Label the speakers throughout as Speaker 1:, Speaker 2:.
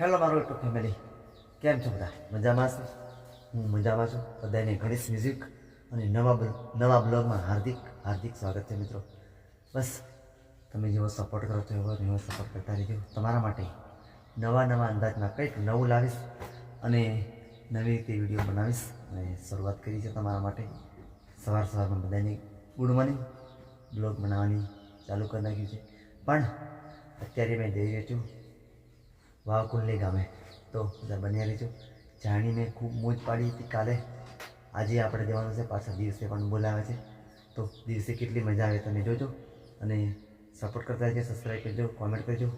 Speaker 1: Hello, મારો YouTube family. કેમ છો બધા? મજામાં છો? હું મજામાં છું. બધાને ગણેશ મ્યુઝિક અને નવા નવા બ્લોગમાં હાર્દિક હાર્દિક સ્વાગત છે મિત્રો. બસ, તમે જેવો સપોર્ટ કરો છો એવો એવો સપોર્ટ કરતા રહેજો. તમારા માટે નવા નવા અંદાજમાં કંઈક નવું લાવીશ અને નવી રીતે વીડિયો બનાવીશ અને શરૂઆત કરી છે તમારા માટે. સવાર સવારમાં બધાને ગુડ મોર્નિંગ બ્લોગ બનાવવાની ચાલુ કરી નાખ્યું છે. પણ અત્યારે મેં જઈ રહ્યો છું વાવકુંડલી ગામે. તો બધા બન્યા રહીશું જાણીને ખૂબ મોજ પાડી હતી કાલે. આજે આપણે જવાનું છે પાછા દિવસે પણ બોલાવે છે. તો દિવસે કેટલી મજા આવે તમે જોજો અને સપોર્ટ કરતા રહેજો સબસ્ક્રાઈબ કરજો કોમેન્ટ કરજો.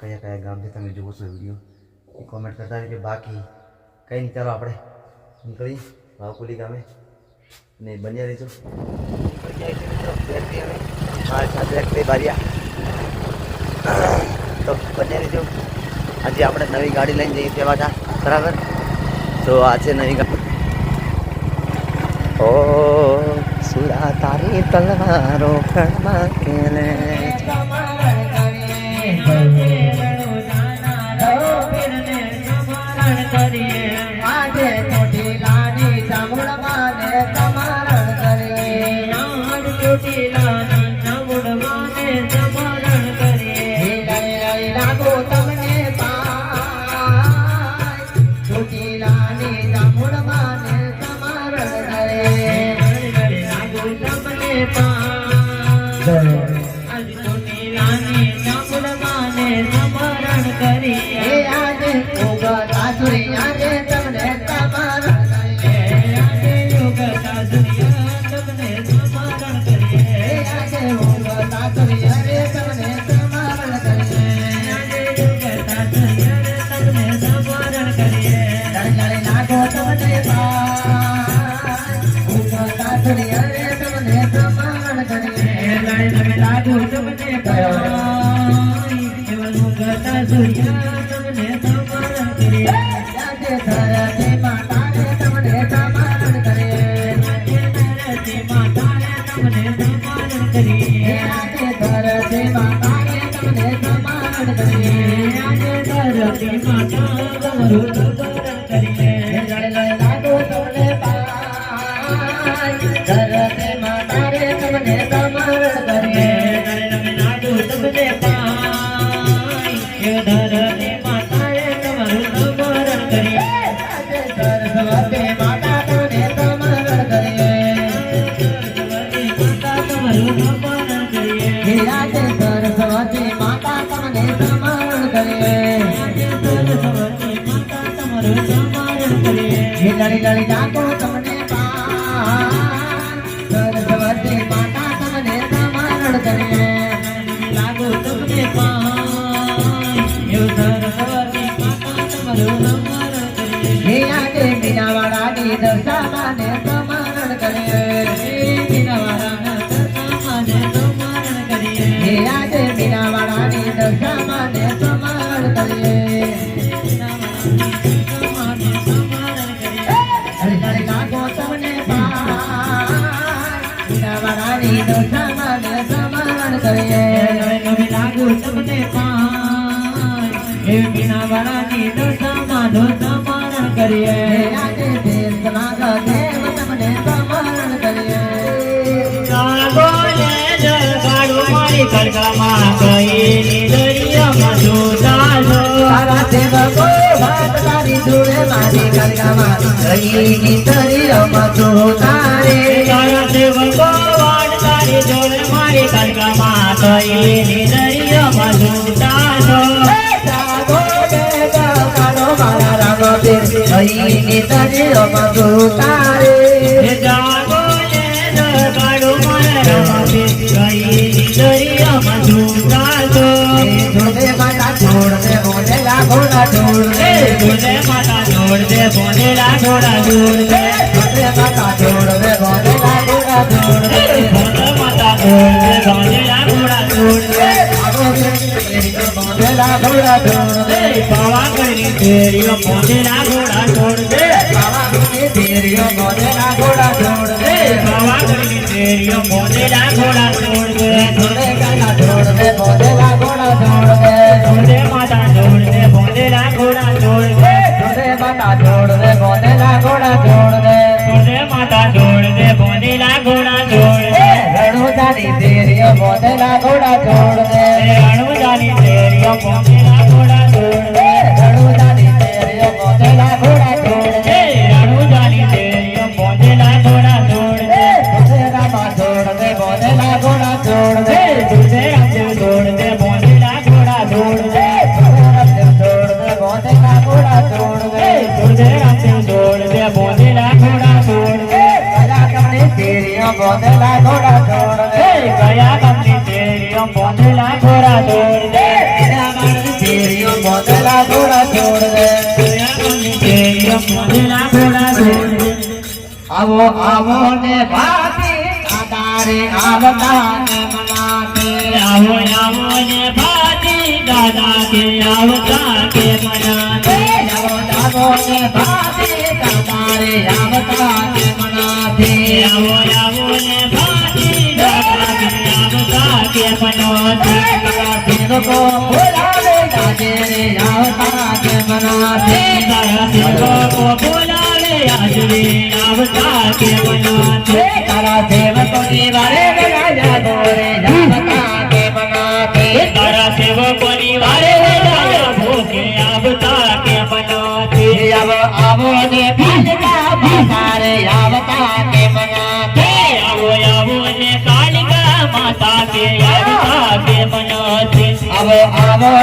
Speaker 1: કયા કયા ગામ છે તમે જુઓ છો વીડિયો એ કોમેન્ટ કરતા રહેજો. બાકી કંઈ નહીં, ચાલો આપણે નીકળી વાવકુલી ગામે અને બન્યા રહેજો. હવે. સાથે બારિયા. તો બન્યા રહેજો. આજે આપણે નવી ગાડી લઈને જઈએ તેવા હતા. બરાબર? તો આ છે નવી ગાડી. ઓ, સુરા તારી તલવારો કણમાં કેલે
Speaker 2: તમારણ કરીએ. લડલડ હે કરીએ.
Speaker 3: બોલે મારી કડકામાં કઈ દરિયામાં જોતાલો
Speaker 2: તારા સેવકો વાત તારી જોડે મારી ગંગામાં ગઈની તરીઓમાં તું તારા
Speaker 3: સેવકો વાડ તારી જોડે મારી કડકામાં કઈ દરિયામાં જોતાલો
Speaker 2: જાગો બે મારા રામો તે ગઈની તરીઓમાં તું તારે
Speaker 3: જાગો લે જલગાડું મારા રમાતે કઈ દરિયામાં જોતાલો
Speaker 2: જોડે માતા છોડ દે મોને લાગોડા છોડ દે
Speaker 3: હે માતા છોડ દે બોલેલા જોડા છોડ દે
Speaker 2: જોડે માતા છોડ દે મોને લાગોડા છોડ દે
Speaker 3: બોલે માતા છોડ દે બોલેલા જોડા છોડ દે
Speaker 2: આગો તેરી મોને લાગોડા છોડ દે
Speaker 3: પાવાગઢની ફેરીઓ મોઢેલા ઘોડા ઘોડા છોડ દે
Speaker 2: માણસની શેરીઓ બોધેલા ઘોડા છોડ દે
Speaker 3: ગયા ગામની શેરીઓ પહોંચેલા ઘોડા દે
Speaker 2: આવો આવો ને ભાતી આધારે આવતા ને મનાતે
Speaker 3: આવો આવો ને ભાતી દાદા કે આવતા કે મનાતે
Speaker 2: આવો આવો ને ભાતી આધારે આવતા ને બોલાવે આજે રે આવતા ને મનાતે
Speaker 3: તારા સેવકો બોલાવે આજરે આવતા કે મનાતે
Speaker 2: તારા સેવકો ની વારે રાજા દોરે આવતા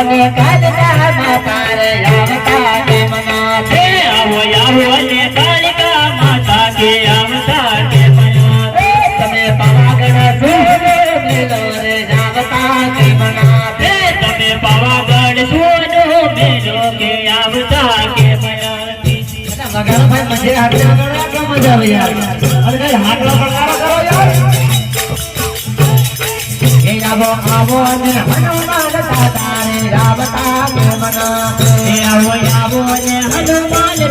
Speaker 2: ને
Speaker 3: કાલકા
Speaker 2: બાપારે આવતા કે મનાતે
Speaker 3: આવો આવો ને કાલિકા માતા કે આવતા કે
Speaker 2: તમે પાવાગઢ સોને મેલો રે આવતા કે મનાતે
Speaker 3: તમે પાવાગઢ સોનો મેલો કે આવતા કે
Speaker 2: મગર ભાઈ મંદિર હાથે મજા આવે યાર અરે કઈ હાથલો આવો આવો ને હનુમાન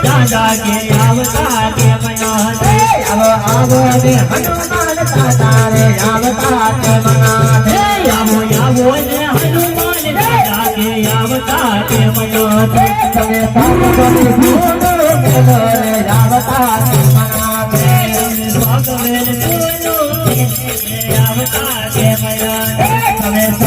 Speaker 3: દાદા કે આવતા કે મનાતે
Speaker 2: આવો આવો
Speaker 3: આવો ને હનુમાન દાદા કે
Speaker 2: રે આવતા કે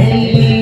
Speaker 3: ગોરવા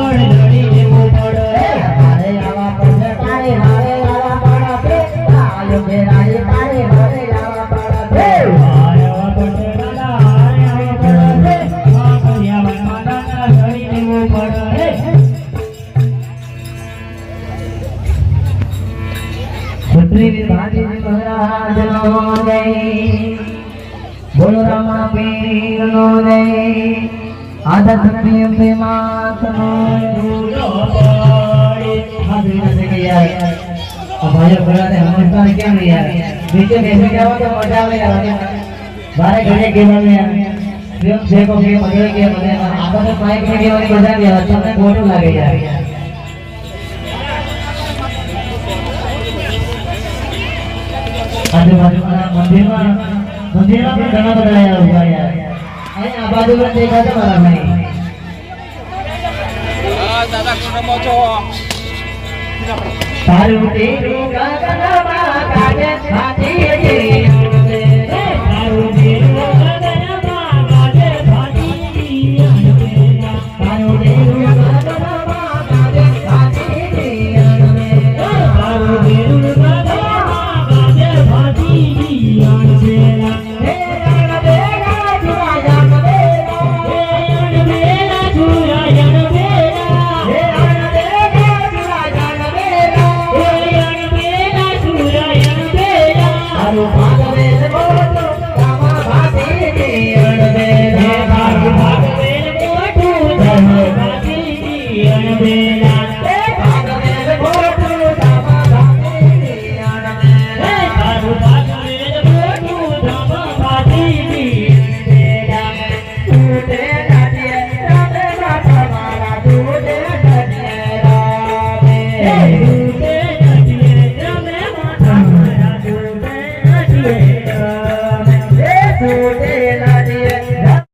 Speaker 3: પર્યાવરણમાં દોડ લડી લેવું પડે
Speaker 2: आदत्प्रियं मातनो हमारे बुरा थे हम इतना क्या नहीं यार बीचे कैसे क्या हुआ तो मजा आवे यार बारे घड़े के मन में यार प्रेम से को के मजे के मजे आता तो पाइप में के वाली मजा दिया अच्छा मैं बोलने लगे यार आजू बाजू मंदिर में मंदिर में घना बदलाया हुआ यार આ બાજુ પર દેખા છે દાદા કોનો છો.
Speaker 3: તારું
Speaker 2: તેરું કાકના માં કાજે